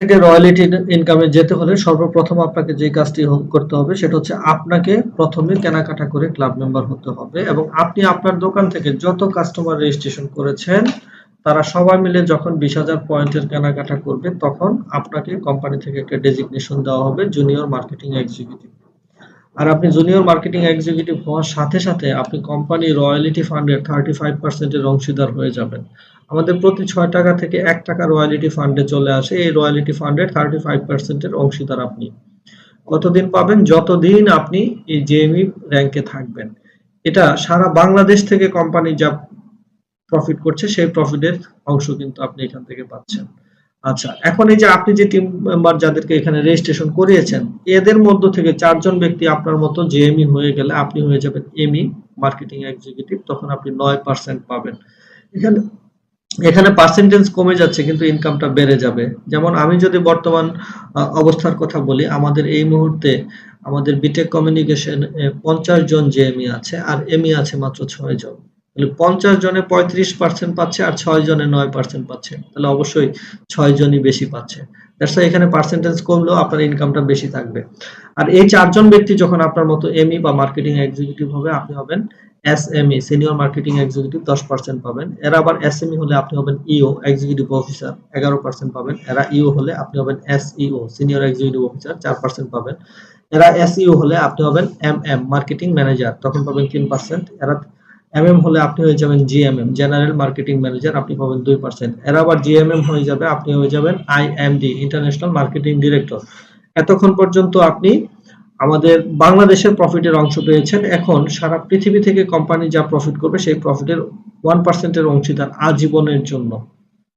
থেকে রয়্যালিটি ইনকামে যেতে হলে সর্বপ্রথম আপনাকে যে কাজটি করতে হবে, সেটা হচ্ছে আপনাকে প্রথমে কেনাকাটা করে ক্লাব মেম্বার হতে হবে এবং আপনি আপনার দোকান থেকে যত কাস্টমার রেজিস্ট্রেশন করেছেন, তারা সবাই মিলে যখন বিশ হাজার পয়েন্টের কেনাকাটা করবে, তখন আপনাকে কোম্পানি থেকে একটা ডেজিগনেশন দেওয়া হবে, জুনিয়র মার্কেটিং এক্সিকিউটিভ। আর আপনি জুনিয়র মার্কেটিং এক্সিকিউটিভ হওয়ার সাথে সাথে আপনি কোম্পানি রয়্যালিটি ফান্ডের থার্টি ফাইভ পার্সেন্টের অংশীদার হয়ে যাবেন। আমাদের প্রতি ছয় টাকা থেকে এক টাকা রয়্যালিটি ফান্ডে চলে আসে। এই রয়্যালিটি ফান্ডের থার্টি ফাইভ পার্সেন্টের অংশীদার আপনি। কতদিন পাবেন? যতদিন আপনি এই জেএমই র্যাঙ্কে থাকবেন। এটা সারা বাংলাদেশ থেকে কোম্পানি যা প্রফিট করছে, সেই প্রফিটের অংশ কিন্তু আপনি এখান থেকে পাচ্ছেন। আচ্ছা এখন এই যে আপনি যে টিম মেম্বার যাদেরকে এখানে রেজিস্ট্রেশন করিয়েছেন, এদের মধ্য থেকে চারজন ব্যক্তি আপনার মতো জেএমই হয়ে গেলে আপনি হয়ে যাবেন এমই মার্কেটিং এক্সিকিউটিভ তখন আপনি নয় পার্সেন্ট পাবেন। এখানে এখানে পার্সেন্টেজ কমে যাচ্ছে, কিন্তু ইনকামটা বেড়ে যাবে। যেমন আমি যদি বর্তমান অবস্থার কথা বলি, আমাদের এই মুহূর্তে আমাদের বিটেক কমিউনিকেশন পঞ্চাশ জন জেএমই আছে, আর এমই আছে মাত্র ছয় জন। তাহলে পঞ্চাশ জনে পঁয়ত্রিশ পার্সেন্ট পাচ্ছে আর ছয় জনে নয় পার্সেন্ট পাচ্ছে। তাহলে অবশ্যই ছয় জনই বেশি পাচ্ছে। এখানে পার্সেন্টেজ কমলেও আপনার ইনকামটা বেশি থাকবে। আর এই চারজন ব্যক্তি যখন আপনার মতো এমই বা মার্কেটিং এক্সিকিউটিভ হবে, আপনি হবেন এসএমই সিনিয়র মার্কেটিং এক্সিকিউটিভ দশ পার্সেন্ট পাবেন। এরা আবার এসএমই হলে আপনি হবেন ইও এক্সিকিউটিভ অফিসার এগারো পার্সেন্ট পাবেন। এরা ইও হলে আপনি হবেন এসইও সিনিয়র এক্সিকিউটিভ অফিসার চার পার্সেন্ট পাবেন। এরা এসইও হলে আপনি হবেন এম এম মার্কেটিং ম্যানেজার তখন পাবেন তিন পার্সেন্ট এরা এমএম হলে আপনি হয়ে যাবেন জিএমএম জেনারেল মার্কেটিং ম্যানেজার আপনি পাবেন দুই পার্সেন্ট এর আবার জিএমএম হয়ে যাবে, আপনি হয়ে যাবেন আইএমডি ইন্টারন্যাশনাল মার্কেটিং ডিরেক্টর এতক্ষণ পর্যন্ত আপনি আমাদের বাংলাদেশের প্রফিটের অংশ পেয়েছেন। এখন সারা পৃথিবী থেকে কোম্পানি যা প্রফিট করবে, সেই প্রফিটের ওয়ান পার্সেন্টের অংশীদার আজীবনের জন্য।